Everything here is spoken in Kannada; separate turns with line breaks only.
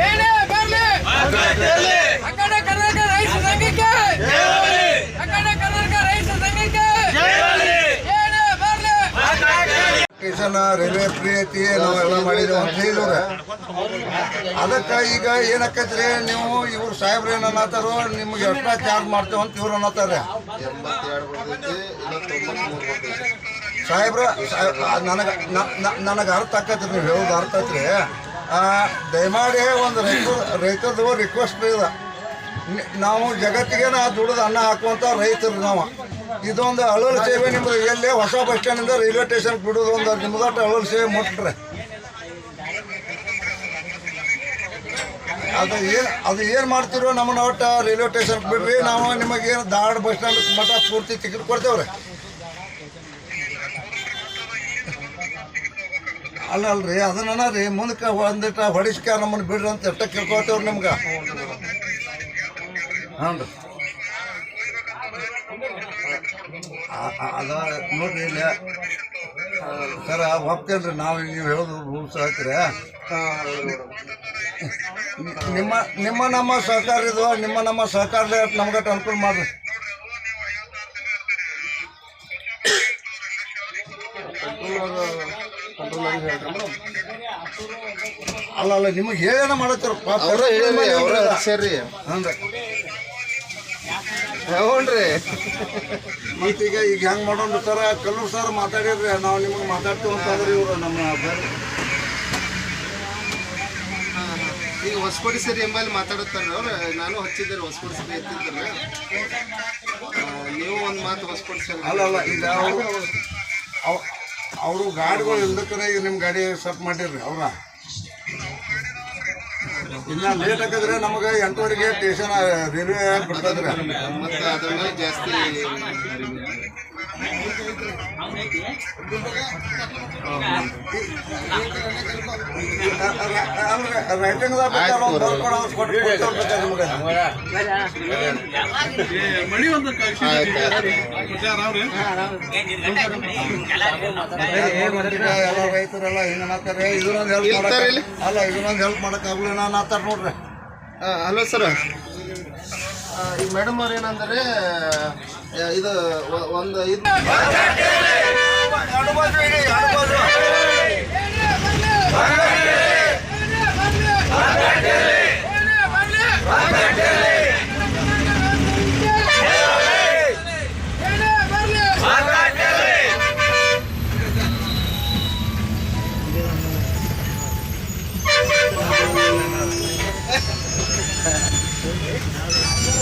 ಏನೇ ಬರಲಿ? ಅಖಂಡ ಕರ್ನಾಟಕ ರೈಲ್ವೆ ನಾವೆಲ್ಲ ಅಂತ ಹೇಳಿದವ್ರೆ ಅದಕ್ಕೆ ಈಗ ಏನಕ್ಕೈತ್ರಿ ನೀವು ಇವ್ರು ಸಾಹೇಬ್ರು ಏನ ಅನ್ನತ್ತಾರೋ ನಿಮ್ಗೆ ಎಕ್ಸ್ಟ್ರಾ ಚಾರ್ಜ್ ಮಾಡ್ತೇವೆ ಅಂತ ಇವ್ರು ಅನ್ನತ್ತಾರೆ ಸಾಹೇಬ್ರ ನನಗೆ ನನಗೆ ಅರ್ಥ ಆಕತ್ರಿ ನೀವು ಹೇಳೋದು ಅರ್ಥ ಐತ್ರಿ ದಯಮಾಡಿ ಒಂದು ರೈತ ರೈತರದು ರಿಕ್ವೆಸ್ಟ್ ಇದೆ ನಾವು ಜಗತ್ತಿಗೆ ದುಡಿದು ಅನ್ನ ಹಾಕುವಂಥ ರೈತರು ನಾವು. ಇದೊಂದು ಅಳಲು ಸೇವೆ ನಿಮ್ದು. ಎಲ್ಲಿ ಹೊಸ ಬಸ್ ಸ್ಟ್ಯಾಂಡಿಂದ ರೈಲ್ವೆ ಸ್ಟೇಷನ್ ಬಿಡೋದು ಒಂದು ನಿಮ್ದಾಟ ಅಳಲು ಸೇವೆ ಮುಟ್ಟ್ರೆ. ಅದು ಏನು ಅದು ಏನು ಮಾಡ್ತಿರೋ ನಮ್ಮನ್ನ ಒಟ್ಟು ರೈಲ್ವೆ ಸ್ಟೇಷನ್ ಬಿಡ್ರಿ. ನಾವು ನಿಮಗೆ ಏನು ಧಾರವಾಡ ಬಸ್ ಸ್ಟ್ಯಾಂಡ್ ಮಠ ಪೂರ್ತಿ ಟಿಕೆಟ್ ಕೊಡ್ತೇವ್ರಿ. ಅಲ್ಲ ಅಲ್ರಿ ಅದನ್ನ ರೀ ಮುಂದಕ್ಕೆ ಒಂದಿಟ ಹೊಡಿಸ್ಕ ನಮ್ಮನ್ನ ಬಿಡ್ರಿ ಅಂತ ಎಷ್ಟ ಕೇಳ್ಕೊತೇವ್ರಿ ನಿಮ್ಗೆ? ಹ್ಞೂ ರೀ ಅದ ನೋಡ್ರಿ ಇಲ್ಲ ಸರ್ ಒಪ್ತೇನ್ರಿ, ನಾವು ನೀವು ಹೇಳೋದು ರೂಲ್ಸ್ ಹಾಕ್ರಿ ನಿಮ್ಮ ನಿಮ್ಮ ನಮ್ಮ ಸಹಕಾರ ಇದು, ನಿಮ್ಮ ನಮ್ಮ ಸಹಕಾರ ನಮ್ಗೆ ಅನುಕೂಲ ಮಾಡ್ರಿ. ಅಲ್ಲ ಅಲ್ಲ ನಿಮಗೆ ಹೇಳೇನ ಮಾಡತ್ತಾರ.
ಅವ್ರ ಹೇಳಿ ಅವ್ರ ಸರಿ
ಹ್ಞೂ
ಹ್ಞೂನ್ರಿ.
ಮತ್ತೀಗ ಈಗ ಹೆಂಗೆ ಮಾಡೋಣ ಸರ್ ಕಲ್ಲೂರು ಸರ್ ಮಾತಾಡಿದ್ರಿ ನಾವು ನಿಮಗೆ ಮಾತಾಡ್ತೀವಿ ಅಂತಂದ್ರೆ ಇವರು ನಮ್ಮ
ಈಗ ಹೊಸಕೋಡಿ ಸರಿ ಎಂಬಲ್ಲಿ ಮಾತಾಡುತ್ತಾರೆ ಅವ್ರು. ನಾನು ಹಚ್ಚಿದ್ದಾರೆ ಹೊಸಕೋಡಿ ಸರಿ ಎತ್ತಿದ್ದಾರೆ ನೀವು ಒಂದು ಮಾತು ಹೊಸಕೋಡಿ ಸರಿ
ಅಲ್ಲ ಅಲ್ಲ ಈಗ ಅವರು ಗಾಡಿಗಳು ಇಲ್ದಕ್ಕನೆ ಈಗ ನಿಮ್ಮ ಗಾಡಿ ಸೆಟ್ ಮಾಡಿರ್ರಿ ಅವ್ರ. ಇನ್ನ ಲೇಟ್ ಹಾಕಿದ್ರೆ ನಮಗೆ ಎಂಟುವರೆಗೆ ಸ್ಟೇಷನ್ ರೈಲ್ವೆ ಬಿಡ್ತದ್ರಿ
ಜಾಸ್ತಿ
ರೈತರೆಲ್ಲ ಹಿಂಗ ಇದನ್ನೊಂದು ಹೆಲ್ಪ್ ಅಲ್ಲ ಇದನ್ನೊಂದು ಹೆಲ್ಪ್ ಮಾಡಕ್ ಆಗ್ಲಿ ನಾನು ಆತಾರ ನೋಡ್ರಿ
ಹಲೋ ಸರ್. ಈ ಮೇಡಮ್ ಅವ್ರು ಏನಂದರೆ ಇದು ಒಂದು ಇದು